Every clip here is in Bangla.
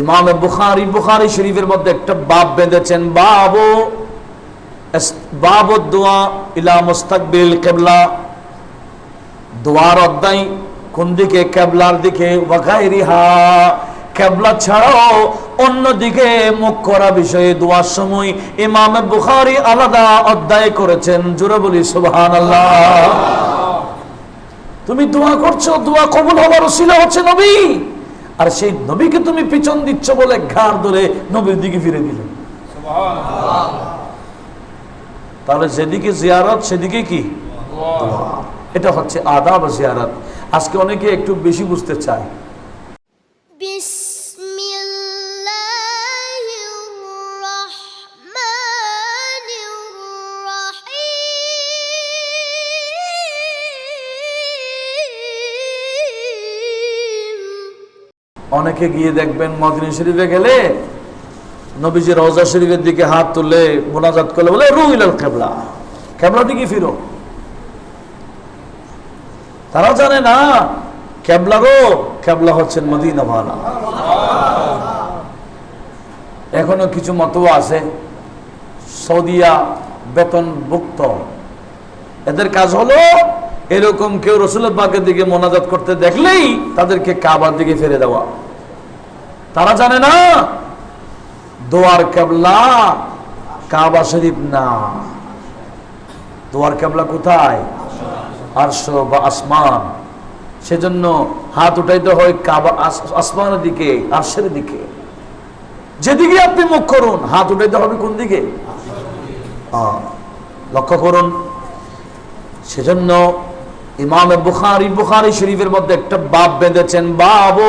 ইমাম বুখারি বুখারি শরীফের মধ্যে একটা বাপ বেঁধেছেন, বাবু বাবু দোয়া ইলা মুস্তাকবিল কেবলা। দোয়ার অধ্যায় কোন দিকে? কেবলার দিকে। ওয়াগাইরিহা কেবলা ছাড়াও অন্য দিকে মুখ করা বিষয়ে দোয়ার সময় ইমাম বুখারি আলাদা অধ্যায় করেছেন। জুড়ে বলি সুবহান তুমি দোয়া করছ, দোয়া কবুল হবার ওসিলা হচ্ছে নবী। আর সেই নবীকে তুমি পিছন দিচ্ছ বলে ঘাড় ধরে নবীর দিকে ফিরে দিলে। তাহলে যেদিকে জিয়ারত সেদিকে কি? এটা হচ্ছে আদাব জিয়ারত। আজকে অনেকে একটু বেশি বুঝতে চায়। অনেকে গিয়ে দেখবেন মদিনী শরীফে গেলে নবীজি রওজা শরীফের দিকে হাত তুললে মোনাজাত করলে বলে রুইল কেবলা। কেবলা দিকে ফিরো। তারা জানে না কেবলারও কেবলা হচ্ছেন মদিনা ভালা এখনও কিছু মত আছে, সৌদিয়া বেতন বেতনভুক্ত। এদের কাজ হলো, এরকম কেউ রসুলের বাগের দিকে মোনাজাত করতে দেখলেই তাদেরকে কাবার দিকে ফিরে দেওয়া। তারা জানে না। দোয়ার কেবলা, কাবা শরীফ না। দোয়ার কেবলা কোথায়? আরশ বা আসমান। সেজন্য হাত উঠাইতে হয় কাবা আসমানের দিকে, আরশের দিকে। যেদিকে আপনি মুখ করুন, হাত উঠাইতে হবে কোন দিকে? লক্ষ্য করুন। সেজন্য ইমাম বুখারি বুখারি শরীফের মধ্যে একটা বাপ বেঁধেছেন, বাবু।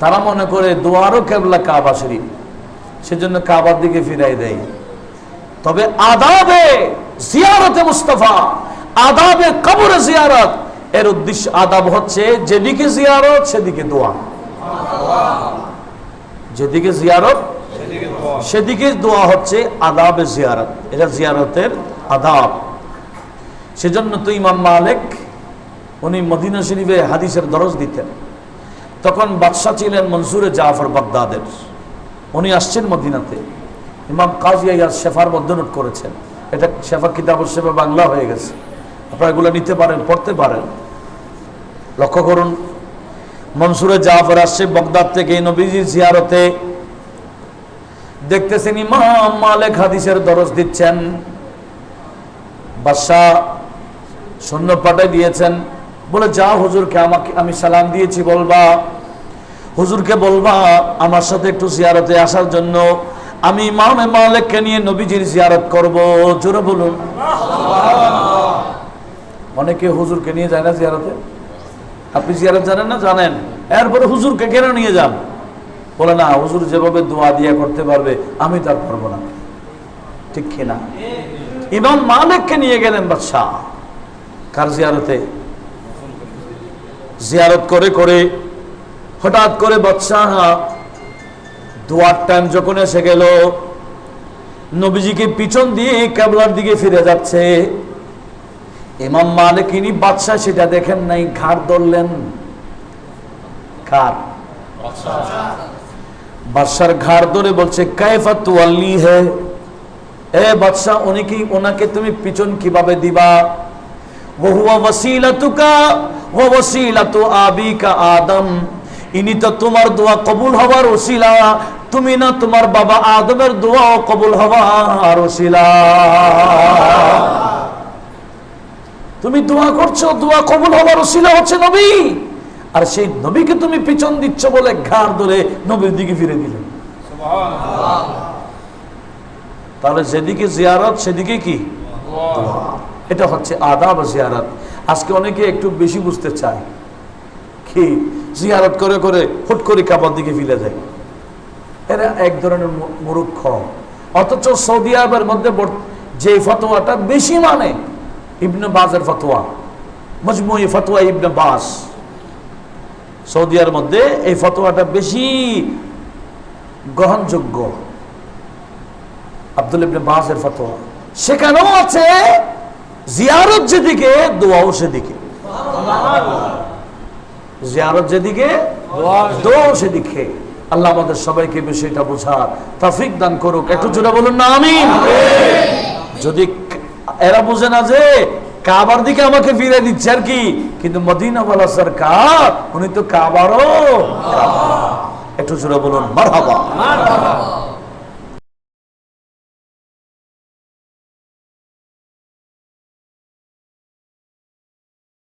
তারা মনে করে দোয়ারও কেবলা কাবা শরীফ। সেজন্য কাবার দিকে ফিরাই দেয়। তবে আদাবে জিয়ারতে মুস্তফা, আদাবে কবরে জিয়ারত। এর উদ্দেশ্য আদাব হচ্ছে যেদিকে জিয়ারত, সেদিকে দোয়া। যেদিকে জিয়ারত, সেদিকে দোয়া হচ্ছে আদাবে জিয়ারত। এটা জিয়ারতের আদাব। সেজন্য তো ইমাম মালিক, উনি মদিনা শরীফে হাদিসের দরজ দিতেন। তখন বাদশাহ ছিলেন মনসুরে জাফর বাগদাদের। উনি আসছেন মদিনাতে। ইমাম কাজী আয়াজ শেফার মধ্যে নোট করেছেন। এটা শেফা কিতাব শেফা বাংলা হয়ে গেছে। আপনারা এগুলো নিতে পারেন, পড়তে পারেন। লক্ষ্য করুন, মনসুরে জাফর আসছে বগদাদ থেকে নবীজি জিয়ারতে। দেখতেছেন ইমাম মালিক হাদিসের দরজ দিচ্ছেন। বাদশাহ সৈন্য পাঠাই দিয়েছেন। বলে যা হুজুরকে, আমাকে, আমি সালাম দিয়েছি, বলবা। হুজুরকে বলবা, আমার সাথে একটু জিয়ারতে আসার জন্য আমি ইমামে মালিককে নিয়ে নবীজির জিয়ারত করব। জোরে বলুন। অনেকে হুজুরকে নিয়ে যায় না জিয়ারতে। আপনি জিয়ারত জানেন না? জানেন। এরপরে হুজুরকে কেন নিয়ে যান? বলে, না, হুজুর যেভাবে দোয়া দিয়া করতে পারবে, আমি তার পারব না। ঠিক কিনা? ইমাম মালিককে নিয়ে গেলেন বাদশাহ। কার জিয়ারতে? জিয়ারত করে করে হঠাৎ করে বাদশাহ দোয়ার টাইম যখন এসে গেল, নবীজিকে পিছন দিয়ে কেবলার দিকে ফিরে যাচ্ছে। ইমাম মালিক ইনি বাদশাহ, সেটা দেখেন নাই, ঘাড় ধরলেন। ঘাড় বাদশার ঘাড় ধরে বলছে কায়ফা তুয়াল্লি হে এ বাদশাহ, উনি কি, ওনাকে তুমি পিছন কীভাবে দিবা? ওহুয়া ওয়াসিলাতুকা ওয়া ওয়াসিলাতু আবিকা আদম। ইনি তো তোমার দোয়া কবুল হবার ওসিলা। তুমি না তোমার বাবা আদমের দোয়া কবুল হবার ওসিলা। তুমি দোয়া করছ দোয়া কবুল হবার ওসিলা হচ্ছে নবী। আর সেই নবীকে তুমি পিছন দিচ্ছ বলে ঘাড় ধরে নবীর দিকে ফিরে দিলে। তাহলে যেদিকে জিয়ারত সেদিকে কি। এটা হচ্ছে আদাব জিয়ারত। আজকে অনেকে একটু বেশি বুঝতে চায় কি জিয়ারত করে করে হুট করে কাবার দিকে ফিরে যায়। এরা এক ধরনের মূর্খ। অথচ সৌদি আরবের মধ্যে যে ফতোয়াটা বেশি মানে ইবনে বাজের ফতোয়া, মজমুই ফতোয়া ইবনে বাস। সৌদি আরবের মধ্যে এই ফতোয়াটা বেশি গ্রহণযোগ্য। আব্দুল ইবনে বাজের ফতোয়া। সেখানেও আছে জিয়ারত যেদিকে, দোয়াও সেদিকে। জিয়ারত যেদিকে, দোয়াও সেদিকে। আল্লাহ আমাদের সবাইকে বিষয়টা বোঝার তাফিক দান করুক। একটু জোরে বলুন না আমি যদি এরা বোঝে না যে কাবার দিকে আমাকে ফিরে দিচ্ছে আর কি, কিন্তু মদিনাওয়ালা সরকার, উনি তো কাবারও একটু জোরে বলুন, মারহাবা।